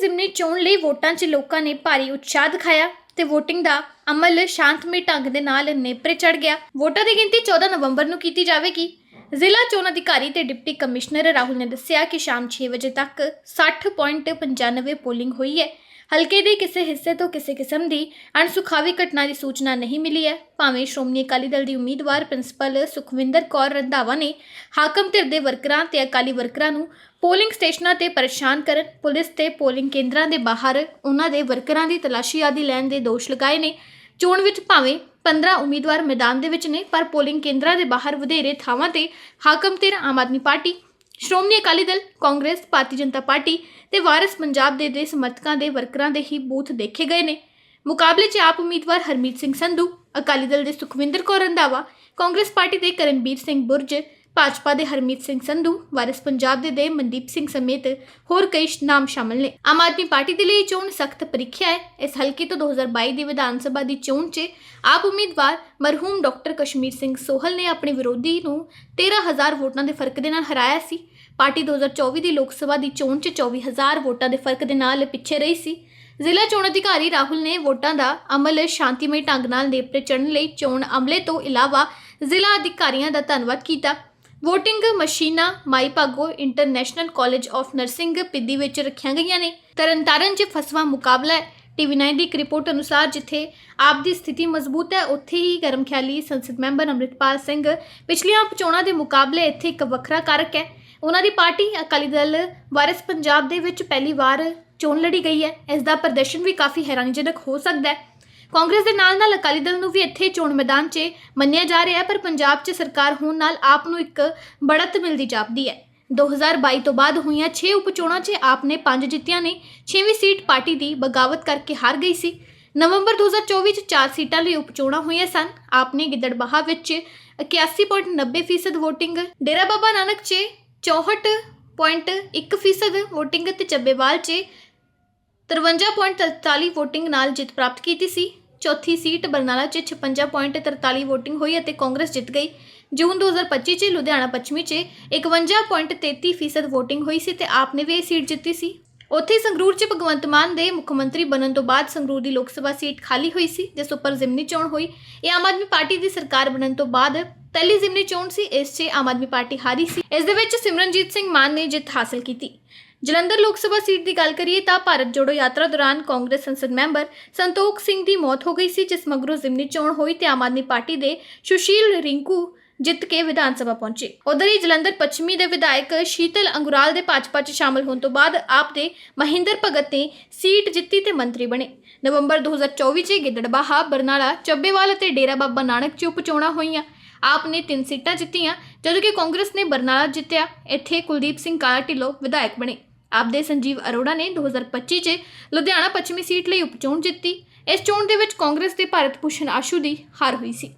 ਜ਼ਿਮਨੀ ਚੋਣ ਲਈ ਵੋਟਾਂ 'ਚ ਲੋਕਾਂ ਨੇ ਭਾਰੀ ਉਤਸ਼ਾਹ ਦਿਖਾਇਆ ਤੇ VOTING ਦਾ ਅਮਲ ਸ਼ਾਂਤਮਈ ਢੰਗ ਦੇ ਨਾਲ ਨੇਪਰੇ ਚੜ ਗਿਆ। ਵੋਟਾਂ ਦੀ ਗਿਣਤੀ 14 ਨਵੰਬਰ ਨੂੰ ਕੀਤੀ ਜਾਵੇਗੀ। ਜ਼ਿਲ੍ਹਾ ਚੋਣ ਅਧਿਕਾਰੀ ਤੇ ਡਿਪਟੀ ਕਮਿਸ਼ਨਰ ਰਾਹੁਲ ਨੇ ਦੱਸਿਆ ਕਿ ਸ਼ਾਮ 6 ਵਜੇ ਤੱਕ 60.95 ਪੋਲਿੰਗ ਹੋਈ ਹੈ। ਹਲਕੇ ਦੇ ਕਿਸੇ ਹਿੱਸੇ ਤੋਂ ਕਿਸੇ ਕਿਸਮ ਦੀ ਅਣਸੁਖਾਵੀ ਘਟਨਾ ਦੀ ਸੂਚਨਾ ਨਹੀਂ ਮਿਲੀ ਹੈ। ਭਾਵੇਂ ਸ਼੍ਰੋਮਣੀ ਅਕਾਲੀ ਦਲ ਦੀ ਉਮੀਦਵਾਰ ਪ੍ਰਿੰਸੀਪਲ ਸੁਖਵਿੰਦਰ ਕੌਰ ਰੰਧਾਵਾ ਨੇ ਹਾਕਮ ਧਿਰ ਦੇ ਵਰਕਰਾਂ ਤੇ ਅਕਾਲੀ ਵਰਕਰਾਂ ਨੂੰ ਪੋਲਿੰਗ ਸਟੇਸ਼ਨਾਂ ਤੇ ਪਰੇਸ਼ਾਨ ਕਰਨ, ਪੁਲਿਸ ਤੇ ਪੋਲਿੰਗ ਕੇਂਦਰਾਂ ਦੇ ਬਾਹਰ ਉਹਨਾਂ ਦੇ ਵਰਕਰਾਂ ਦੀ ਤਲਾਸ਼ੀ ਆਦਿ ਲੈਣ ਦੇ ਦੋਸ਼ ਲਗਾਏ ਨੇ। ਚੋਣ ਵਿੱਚ ਭਾਵੇਂ 15 ਉਮੀਦਵਾਰ ਮੈਦਾਨ ਦੇ ਵਿੱਚ ਨੇ, ਪਰ ਪੋਲਿੰਗ ਕੇਂਦਰਾਂ ਦੇ ਬਾਹਰ ਵਧੇਰੇ ਥਾਵਾਂ ਤੇ ਹਾਕਮ ਧਿਰ Aam Aadmi Party Shiromani Akali Dal, Congress, Bharatiya Janata Party ਤੇ ਵਾਰਿਸ ਪੰਜਾਬ ਦੇ ਦੇ ਸਮਰਥਕਾਂ ਦੇ ਵਰਕਰਾਂ ਦੇ ਹੀ ਬੂਥ ਦੇਖੇ ਗਏ ਨੇ। ਮੁਕਾਬਲੇ 'ਚ ਆਪ ਉਮੀਦਵਾਰ ਹਰਮੀਤ ਸਿੰਘ ਸੰਧੂ, ਅਕਾਲੀ ਦਲ ਦੇ ਸੁਖਵਿੰਦਰ ਕੌਰ ਰੰਧਾਵਾ, ਕਾਂਗਰਸ ਪਾਰਟੀ ਦੇ ਕਰਨਬੀਰ ਸਿੰਘ ਬੁਰਜ ਭਾਜਪਾ ਦੇ ਹਰਮੀਤ ਸਿੰਘ ਸੰਧੂ, ਵਾਰਿਸ ਪੰਜਾਬ ਦੇ ਦੇ ਮਨਦੀਪ ਸਿੰਘ ਸਮੇਤ ਹੋਰ ਕਈ ਨਾਮ ਸ਼ਾਮਲ ਨੇ। ਆਮ ਆਦਮੀ ਪਾਰਟੀ ਦੇ ਲਈ ਚੋਣ ਸਖਤ ਪ੍ਰੀਖਿਆ ਹੈ। ਇਸ ਹਲਕੇ ਤੋਂ 2022 ਦੀ ਵਿਧਾਨ ਸਭਾ ਦੀ ਚੋਣ 'ਚ ਆਪ ਉਮੀਦਵਾਰ ਮਰਹੂਮ ਡਾਕਟਰ ਕਸ਼ਮੀਰ ਸਿੰਘ ਸੋਹਲ ਨੇ ਆਪਣੇ ਵਿਰੋਧੀ ਨੂੰ 13000 ਵੋਟਾਂ ਦੇ ਫ਼ਰਕ ਦੇ ਨਾਲ ਹਰਾਇਆ ਸੀ। ਪਾਰਟੀ 2024 ਦੀ ਲੋਕ ਸਭਾ ਦੀ ਚੋਣ 'ਚ 24000 ਵੋਟਾਂ ਦੇ ਫ਼ਰਕ ਦੇ ਨਾਲ ਪਿੱਛੇ ਰਹੀ ਸੀ। ਜ਼ਿਲ੍ਹਾ ਚੋਣ ਅਧਿਕਾਰੀ ਰਾਹੁਲ ਨੇ ਵੋਟਾਂ ਦਾ ਅਮਲ ਸ਼ਾਂਤੀਮਈ ਢੰਗ ਨਾਲ ਨੇਪਰੇ ਚੜ੍ਹਨ ਲਈ ਚੋਣ ਅਮਲੇ ਤੋਂ ਇਲਾਵਾ ਜ਼ਿਲ੍ਹਾ ਅਧਿਕਾਰੀਆਂ ਦਾ ਧੰਨਵਾਦ ਕੀਤਾ। VOTING ਮਸ਼ੀਨਾਂ Mai Bhago international college of nursing Piddi ਵਿੱਚ ਰੱਖੀਆਂ ਗਈਆਂ ਨੇ। ਤਰਨਤਾਰਨ 'ਚ ਫਸਵਾ ਮੁਕਾਬਲਾ ਹੈ। ਟੀਵੀ 9 ਦੀ ਇੱਕ ਰਿਪੋਰਟ ਅਨੁਸਾਰ ਜਿੱਥੇ ਆਪ ਦੀ ਸਥਿਤੀ ਮਜ਼ਬੂਤ ਹੈ, ਉੱਥੇ ਹੀ ਗਰਮਖਿਆਲੀ ਸੰਸਦ ਮੈਂਬਰ ਅੰਮ੍ਰਿਤਪਾਲ ਸਿੰਘ ਪਿਛਲੀਆਂ ਚੋਣਾਂ ਦੇ ਮੁਕਾਬਲੇ ਇੱਥੇ ਇੱਕ ਵੱਖਰਾ ਕਾਰਕ ਹੈ। ਉਹਨਾਂ ਦੀ ਪਾਰਟੀ ਅਕਾਲੀ ਦਲ ਵਾਰਿਸ ਪੰਜਾਬ ਦੇ ਵਿੱਚ ਪਹਿਲੀ ਵਾਰ ਚੋਣ ਲੜੀ ਗਈ ਹੈ। ਇਸ ਦਾ ਪ੍ਰਦਰਸ਼ਨ ਵੀ ਕਾਫੀ ਹੈਰਾਨੀਜਨਕ ਹੋ ਸਕਦਾ ਹੈ। ਕਾਂਗਰਸ ਦੇ ਨਾਲ ਨਾਲ ਅਕਾਲੀ ਦਲ ਨੂੰ ਵੀ ਇੱਥੇ ਚੋਣ ਮੈਦਾਨ 'ਚ ਮੰਨਿਆ ਜਾ ਰਿਹਾ ਹੈ, ਪਰ ਪੰਜਾਬ 'ਚ ਸਰਕਾਰ ਹੋਣ ਨਾਲ ਆਪ ਨੂੰ ਇੱਕ ਬੜਤ ਮਿਲਦੀ ਜਾਪਦੀ ਹੈ। 2022 ਤੋਂ ਬਾਅਦ ਹੋਈਆਂ 6 ਉਪਚੋਣਾਂ 'ਚ ਆਪ ਨੇ 5 ਜਿੱਤੀਆਂ ਨੇ 6ਵੀਂ ਸੀਟ ਪਾਰਟੀ ਦੀ ਬਗਾਵਤ ਕਰਕੇ ਹਾਰ ਗਈ ਸੀ। ਨਵੰਬਰ 2024 'ਚ 4 ਸੀਟਾਂ ਲਈ ਉਪਚੋਣਾਂ ਹੋਈਆਂ ਸਨ। ਆਪ ਨੇ ਗਿੱਦੜਬਾਹਾ ਵਿੱਚ 81.90% VOTING ਡੇਰਾ ਬਾਬਾ ਨਾਨਕ 'ਚ 64.1% VOTING ਤੇ ਚੱਬੇਵਾਲ 'ਚ 53.43 VOTING ਨਾਲ ਜਿੱਤ ਪ੍ਰਾਪਤ ਕੀਤੀ ਸੀ। ਚੌਥੀ ਸੀਟ ਬਰਨਾਲਾ 'ਚ 56.43 VOTING ਹੋਈ ਅਤੇ ਕਾਂਗਰਸ ਜਿੱਤ ਗਈ। ਜੂਨ 2025 'ਚ ਲੁਧਿਆਣਾ ਪੱਛਮੀ 'ਚ 51.33% VOTING ਹੋਈ ਸੀ ਤੇ ਆਪ ਨੇ ਵੀ ਇਹ ਸੀਟ ਜਿੱਤੀ ਸੀ। ਉੱਥੇ ਸੰਗਰੂਰ 'ਚ ਭਗਵੰਤ ਮਾਨ ਦੇ ਮੁੱਖ ਮੰਤਰੀ ਬਣਨ ਤੋਂ ਬਾਅਦ ਸੰਗਰੂਰ ਦੀ ਲੋਕ ਸਭਾ ਸੀਟ ਖਾਲੀ ਹੋਈ ਸੀ, ਜਿਸ ਉੱਪਰ ਜ਼ਿਮਨੀ ਚੋਣ ਹੋਈ। ਇਹ ਆਮ ਆਦਮੀ ਪਾਰਟੀ ਦੀ ਸਰਕਾਰ ਬਣਨ ਤੋਂ ਬਾਅਦ ਪਹਿਲੀ ਜ਼ਿਮਨੀ ਚੋਣ ਸੀ, ਇਸ 'ਚ ਆਮ ਆਦਮੀ ਪਾਰਟੀ ਹਾਰੀ ਸੀ। ਇਸ ਦੇ ਵਿੱਚ ਸਿਮਰਨਜੀਤ ਸਿੰਘ ਮਾਨ ਨੇ ਜਿੱਤ ਹਾਸਲ ਕੀਤੀ। ਜਲੰਧਰ ਲੋਕ ਸਭਾ ਸੀਟ ਦੀ ਗੱਲ ਕਰੀਏ ਤਾਂ ਭਾਰਤ ਜੋੜੋ ਯਾਤਰਾ ਦੌਰਾਨ ਕਾਂਗਰਸ ਸੰਸਦ ਮੈਂਬਰ ਸੰਤੋਖ ਸਿੰਘ ਦੀ ਮੌਤ ਹੋ ਗਈ ਸੀ, ਜਿਸ ਮਗਰੋਂ ਜ਼ਿਮਨੀ ਚੋਣ ਹੋਈ ਤੇ ਆਮ ਆਦਮੀ ਪਾਰਟੀ ਦੇ ਸੁਸ਼ੀਲ ਰਿੰਕੂ ਜਿੱਤ ਕੇ ਵਿਧਾਨ ਸਭਾ ਪਹੁੰਚੇ। ਉਧਰ ਹੀ ਜਲੰਧਰ ਪੱਛਮੀ ਦੇ ਵਿਧਾਇਕ ਸ਼ੀਤਲ ਅੰਗੁਰਾਲ ਦੇ ਭਾਜਪਾ 'ਚ ਸ਼ਾਮਲ ਹੋਣ ਤੋਂ ਬਾਅਦ ਆਪ ਦੇ ਮਹਿੰਦਰ ਭਗਤ ਨੇ ਸੀਟ ਜਿੱਤੀ ਤੇ ਮੰਤਰੀ ਬਣੇ। ਨਵੰਬਰ 2024 'ਚ ਗਿੱਦੜਬਾਹਾ, ਬਰਨਾਲਾ, ਚੱਬੇਵਾਲ ਅਤੇ ਡੇਰਾ ਬਾਬਾ ਨਾਨਕ 'ਚ ਉਪਚੋਣਾਂ ਹੋਈਆਂ। ਆਪ ਨੇ ਤਿੰਨ ਸੀਟਾਂ ਜਿੱਤੀਆਂ, ਜਦੋਂ ਕਿ ਕਾਂਗਰਸ ਨੇ ਬਰਨਾਲਾ ਜਿੱਤਿਆ। ਇੱਥੇ ਕੁਲਦੀਪ ਸਿੰਘ ਕਾਲਾ ਢਿੱਲੋਂ ਵਿਧਾਇਕ ਬਣੇ। ਆਪਦੇ ਸੰਜੀਵ ਅਰੋੜਾ ਨੇ 2025 'ਚ ਲੁਧਿਆਣਾ ਪੱਛਮੀ ਸੀਟ ਲਈ ਉਪਚੋਣ ਜਿੱਤੀ। ਇਸ ਚੋਣ ਦੇ ਵਿੱਚ ਕਾਂਗਰਸ ਦੇ ਭਾਰਤ ਭੂਸ਼ਣ ਆਸ਼ੂ ਦੀ ਹਾਰ ਹੋਈ ਸੀ।